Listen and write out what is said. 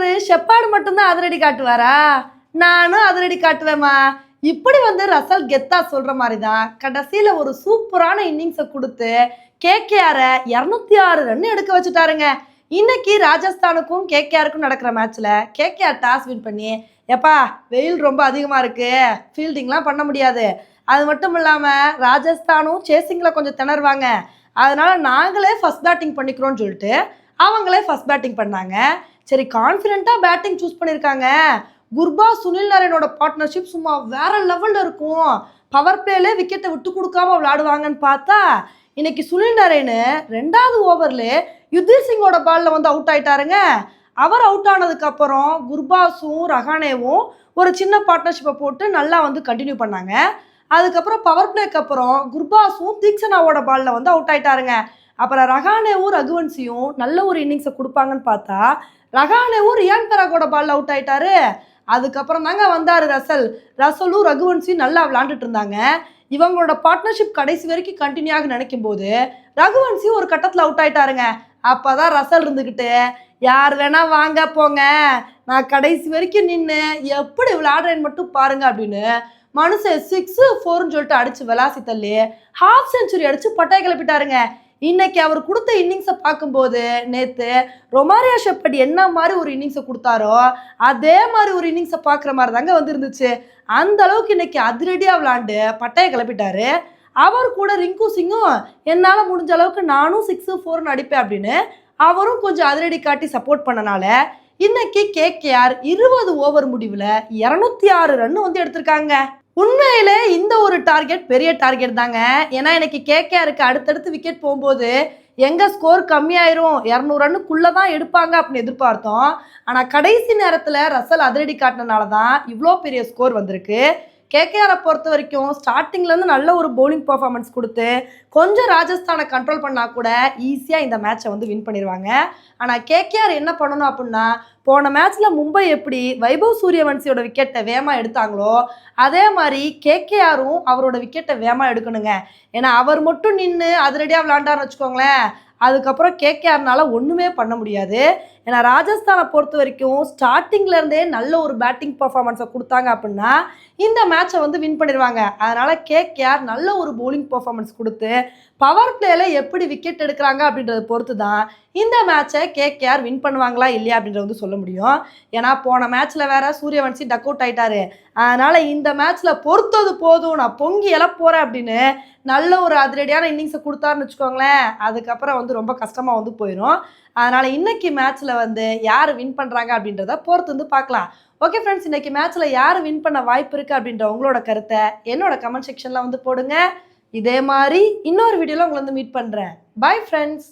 Batter ஷெப்பாடு மட்டும்தான் அதிரடி காட்டுவாரா? நானும் அதிரடி காட்டுவேம்மா. இப்படி வந்து ரசல் கெத்தா சொல்ற மாதிரி தான் கடைசியில் ஒரு சூப்பரான இன்னிங்ஸை கொடுத்து கேகேஆரை இரநூத்தி ஆறு ரன் எடுக்க வச்சுட்டாருங்க. இன்னைக்கு ராஜஸ்தானுக்கும் கேகேஆருக்கும் நடக்கிற மேட்ச்ல கேகேஆர் டாஸ் வின் பண்ணி எப்பா வெயில் ரொம்ப அதிகமாக இருக்கு. ஃபீல்டிங்லாம் பண்ண முடியாது. அது மட்டும் இல்லாமல் ராஜஸ்தானும் சேசிங்கில் கொஞ்சம் திணறுவாங்க. அதனால நாங்களே ஃபர்ஸ்ட் பேட்டிங் பண்ணிக்கிறோம்னு சொல்லிட்டு அவங்களே ஃபர்ஸ்ட் பேட்டிங் பண்ணாங்க. சரி கான்ஃபிடென்ட்டாக பேட்டிங் சூஸ் பண்ணியிருக்காங்க குர்பா சுனில் நரேனோட பார்ட்னர்ஷிப் சும்மா வேற லெவலில் இருக்கும். பவர் பிளேலே விக்கெட்டை விட்டு கொடுக்காம விளையாடுவாங்கன்னு பார்த்தா இன்னைக்கு சுனில் நரேனு ரெண்டாவது ஓவரில் யுத்தீர் சிங்கோட பாலில் வந்து அவுட் ஆயிட்டாருங்க. அவர் அவுட் ஆனதுக்கப்புறம் குர்பாஸும் ரஹானேவும் ஒரு சின்ன பார்ட்னர்ஷிப்பை போட்டு நல்லா வந்து கண்டினியூ பண்ணாங்க. அதுக்கப்புறம் பவர் பிளேக்கு அப்புறம் குர்பாஸும் தீக்ஷனாவோட பாலில் வந்து அவுட் ஆயிட்டாருங்க. அப்புறம் ரகானேவும் ரகுவன்சியும் நல்ல ஒரு இன்னிங்ஸை கொடுப்பாங்கன்னு பார்த்தா ரகானேவும் ரியான் பெராகோட பால் அவுட் ஆயிட்டாரு. அதுக்கப்புறம் தாங்க வந்தார் ரசல். ரசலும் ரகுவன்சியும் நல்லா விளாண்டுட்டு இருந்தாங்க. இவங்களோட பார்ட்னர்ஷிப் கடைசி வரைக்கும் கண்டினியூ ஆக நினைக்கும் போது ரகுவன்சி ஒரு கட்டத்தில் அவுட் ஆயிட்டாருங்க. அப்பதான் ரசல் இருந்துக்கிட்டு யார் வேணா வாங்க போங்க. நான் கடைசி வரைக்கும் நின்று எப்படி விளாடுறேன்னு மட்டும் பாருங்க அப்படின்னு மனுஷன் சிக்ஸு ஃபோர்னு சொல்லிட்டு அடிச்சு விளாசி தள்ளி ஹாஃப் செஞ்சுரி அடிச்சு பட்டாய் கிளப்பிட்டாருங்க. இன்னைக்கு அவர் கொடுத்த இன்னிங்ஸை பார்க்கும்போது நேற்று ரொமாரியா ஷெப்பர்ட் என்ன மாதிரி ஒரு இன்னிங்ஸை கொடுத்தாரோ அதே மாதிரி ஒரு இன்னிங்ஸை பார்க்குற மாதிரி தாங்க வந்துருந்துச்சு. அந்த அளவுக்கு இன்னைக்கு அதிரடியாக விளாண்டு பட்டையை கிளப்பிட்டாரு. அவர் கூட ரிங்கு சிங்கும் என்னால் முடிஞ்ச அளவுக்கு நானும் சிக்ஸு ஃபோர்னு அடிப்பேன் அப்படின்னு அவரும் கொஞ்சம் அதிரடி காட்டி சப்போர்ட் பண்ணனால இன்னைக்கு கேகேஆர் இருபது ஓவர் முடிவில் இரநூத்தி ஆறு ரன் வந்து எடுத்திருக்காங்க. உண்மையில இந்த ஒரு டார்கெட் பெரிய டார்கெட் தாங்க. ஏன்னா எனக்கு கேகேஆருக்கு அடுத்தடுத்து விக்கெட் போகும்போது எங்க ஸ்கோர் கம்மியாயிரும் இரநூறு ரன்னுக்குள்ளே தான் எடுப்பாங்க அப்படின்னு எதிர்பார்த்தோம். ஆனால் கடைசி நேரத்தில் ரசல் அதிரடி காட்டினனால தான் இவ்வளோ பெரிய ஸ்கோர் வந்திருக்கு. கேகேஆரை பொறுத்த வரைக்கும் ஸ்டார்டிங்லேருந்து நல்ல ஒரு பவுலிங் பர்ஃபார்மன்ஸ் கொடுத்து கொஞ்சம் ராஜஸ்தானை கண்ட்ரோல் பண்ணால் கூட ஈஸியாக இந்த மேட்சை வந்து வின் பண்ணிடுவாங்க ஆனால் கேகேஆர் என்ன பண்ணணும் அப்படின்னா போன மேட்ச்சில் மும்பை எப்படி வைபவ் சூரியவன்சியோட விக்கெட்டை வேகமாக எடுத்தாங்களோ அதே மாதிரி கேகேஆரும் அவரோட விக்கெட்டை வேகமாக எடுக்கணுங்க. ஏன்னா அவர் மட்டும் நின்று அதிரடியாக விளாண்டாருன்னு வச்சுக்கோங்களேன் அதுக்கப்புறம் கேகேஆர்னால ஒன்றுமே பண்ண முடியாது. ஏன்னா ராஜஸ்தானை பொறுத்த வரைக்கும் ஸ்டார்டிங்லேருந்தே நல்ல ஒரு பேட்டிங் பர்ஃபார்மன்ஸை கொடுத்தாங்க அப்படின்னா இந்த மேட்சை வந்து வின் பண்ணிடுவாங்க. அதனால் கேகேஆர் நல்ல ஒரு போலிங் பர்ஃபார்மன்ஸ் கொடுத்து பவர் பிளேயில் எப்படி விக்கெட் எடுக்கிறாங்க அப்படின்றத பொறுத்து தான் இந்த மேட்சை கேகேஆர் வின் பண்ணுவாங்களா இல்லையா அப்படின்றத வந்து சொல்ல முடியும். ஏன்னா போன மேட்ச்சில் வேற சூரியவன்சி டக் அவுட் ஆயிட்டாரு. அதனால் இந்த மேட்ச்சில் பொறுத்தது போதும் நான் பொங்கி எழ அப்படின்னு நல்ல ஒரு அதிரடியான இன்னிங்ஸை கொடுத்தாருன்னு வச்சுக்கோங்களேன். அதுக்கப்புறம் வந்து ரொம்ப கஷ்டமாக வந்து போயிடும் அதனால இன்னைக்கு மேட்ச்ல வந்து யார் வின் பண்றாங்க அப்படின்றத பொறுத்து வந்து பார்க்கலாம். ஓகே ஃப்ரெண்ட்ஸ் இன்னைக்கு மேட்ச்ல யார் வின் பண்ண வாய்ப்பு இருக்கு அப்படின்ற உங்களோட கருத்தை என்னோட கமெண்ட் செக்ஷனில் வந்து போடுங்க. இதே மாதிரி இன்னொரு வீடியோவில் உங்களை வந்து மீட் பண்றேன். Bye friends